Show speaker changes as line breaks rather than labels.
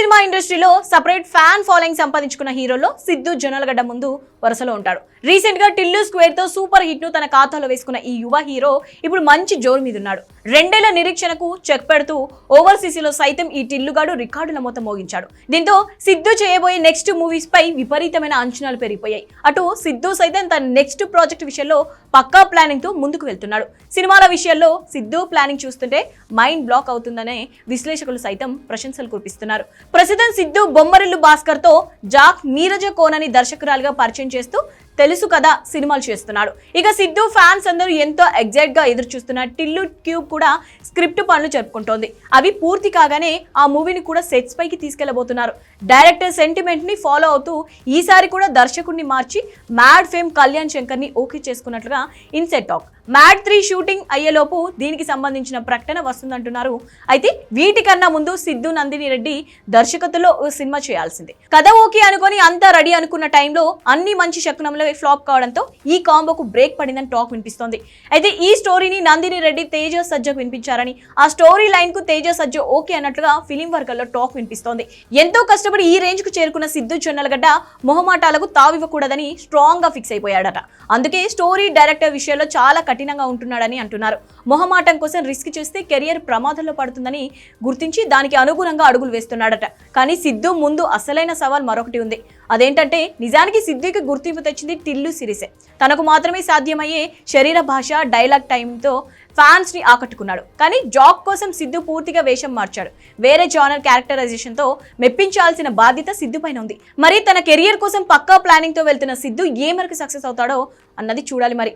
Cinema ఇండస్ట్రీలో separate fan following సంపాదించుకున్న హీరోలో సిద్ధు జొన్నలగడ్డ ముందు వరుసలో ఉంటాడు. రీసెంట్గా టిల్లు స్క్వేర్తో సూపర్ హిట్ను తన ఖాతాలో వేసుకున్న ఈ యువ హీరో ఇప్పుడు మంచి జోరు మీద ఉన్నాడు. రెండేళ్ళ నిరీక్షణకు చెక్ పెడుతూ ఓవర్సీసీలో సైతం ఈ టిల్లుగాడు రికార్డుల మొత్తం మోగించాడు. దీంతో సిద్ధు చేయబోయే నెక్స్ట్ మూవీస్ పై విపరీతమైన అంచనాలు పెరిగిపోయాయి. అటు సిద్ధు సైతం తన నెక్స్ట్ ప్రాజెక్ట్ విషయంలో పక్కా ప్లానింగ్తో ముందుకు వెళ్తున్నాడు. సినిమాల విషయంలో సిద్ధు ప్లానింగ్ చూస్తుంటే మైండ్ బ్లాక్ అవుతుందనే విశ్లేషకులు సైతం ప్రశంసలు కురిపిస్తున్నారు. ప్రస్తుతం సిద్ధు బొమ్మరిల్లు భాస్కర్తో జాక్ నీరజ కోనని దర్శకురాలుగా పరిచయం చేస్తూ తెలుసు కదా సినిమాలు చేస్తున్నాడు. ఇక సిద్ధు ఫ్యాన్స్ అందరూ ఎంతో ఎగ్జైట్గా ఎదురు చూస్తున్న టిల్లు క్యూబ్ కూడా స్క్రిప్ట్ పనులు జరుపుకుంటోంది. అవి పూర్తి కాగానే ఆ మూవీని కూడా సెట్స్ పైకి తీసుకెళ్ళబోతున్నారు. డైరెక్టర్ సెంటిమెంట్ని ఫాలో అవుతూ ఈసారి కూడా దర్శకుడిని మార్చి మ్యాడ్ ఫేమ్ కళ్యాణ్ శంకర్ని okay చేసుకున్నట్లుగా inside talk Mad three shooting అయ్యేలోపు దీనికి సంబంధించిన ప్రకటన వస్తుందంటున్నారు. అయితే వీటికన్నా ముందు సిద్ధు నందిని రెడ్డి దర్శకతలో ఓ సినిమా చేయాల్సిందే. కథ ఓకే అనుకొని అంతా రెడీ అనుకున్న టైంలో అన్ని మంచి శకునంలో ఫ్లాప్ కావడంతో ఈ కాంబోకు బ్రేక్ పడిందని టాక్ వినిపిస్తోంది. అయితే ఈ స్టోరీని నందిని రెడ్డి తేజ సజ్జకు వినిపించారని. ఆ స్టోరీ లైన్కు తేజ సజ్జ ఓకే అన్నట్లుగా ఫిలిం వర్గాల్లో టాక్ వినిపిస్తోంది. ఎంతో కష్టపడి ఈ రేంజ్కు చేరుకున్న సిద్ధు చొన్నలగడ్డ మొహమాటాలకు తావివ్వకూడదని స్ట్రాంగ్గా ఫిక్స్ అయిపోయాడట. అందుకే స్టోరీ డైరెక్టర్ విషయంలో చాలా కఠినంగా ఉంటున్నాడని అంటున్నారు. మొహమాటం కోసం రిస్క్ చేస్తే కెరియర్ ప్రమాదంలో పడుతుందని గుర్తించి దానికి అనుగుణంగా అడుగులు వేస్తున్నాడట. కానీ సిద్ధు ముందు అసలైన సవాల్ మరొకటి ఉంది. అదేంటంటే నిజానికి సిద్ధుకి గుర్తింపు తెచ్చింది టిల్లు సిరిసే. తనకు మాత్రమే సాధ్యమయ్యే శరీర భాష డైలాగ్ టైంతో ఫ్యాన్స్ని ఆకట్టుకున్నాడు. కానీ జాక్ కోసం సిద్ధు పూర్తిగా వేషం మార్చాడు. వేరే జానర్ క్యారెక్టరైజేషన్తో మెప్పించాల్సిన బాధ్యత సిద్ధు పైన ఉంది. మరి తన కెరియర్ కోసం పక్కా ప్లానింగ్తో వెళ్తున్న సిద్ధు ఏ మేరకు సక్సెస్ అవుతాడో అన్నది చూడాలి మరి.